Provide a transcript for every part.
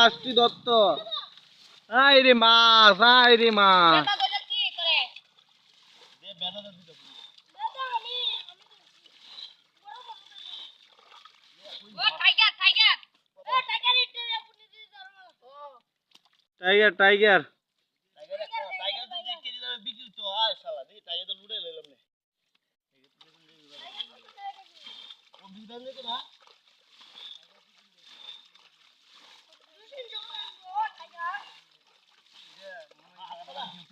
মাছটি দত্ত। আই রে মাছ আই রে মাছ। টাইগার টাইগার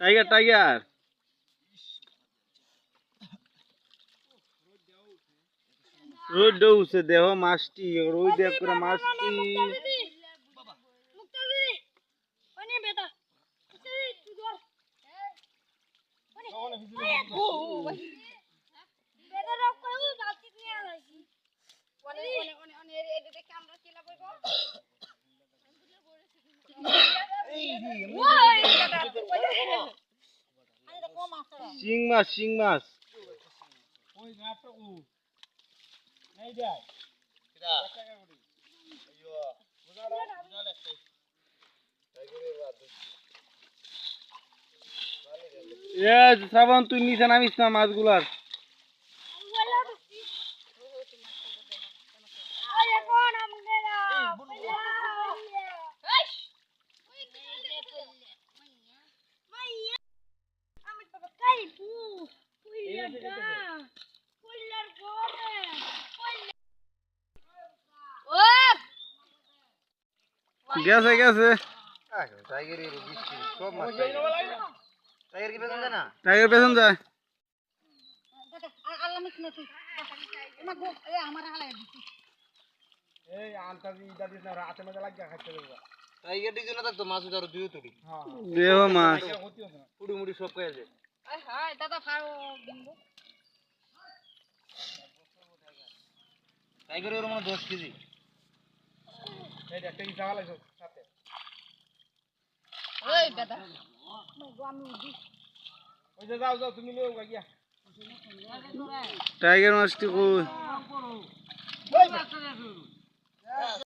টাইগার টাইগার রোদ ডৌছে দেহ মাছটি রোদ দেখ করে মাছটি শিং মাছ শিং মাছ ওই নাটক নাই যায় কিরা। একটাই এ শ্রাবণ তুই নিচে নামিস না মাছগুলার। গেছে গেছে। সব টাইগার পেছন যায়। টাইগার না থাকতো মাছ ধরো দুই তুড়ি দেহ মাছ। ক্ষতি হবে না আছে টাইগারের মানে দশ কেজি। এই একটা কি চাওয়া লাগছে সাথে। ওই যে যাও যাও তুমি নিও গিয়া টাইগার মাছটি কই? ওই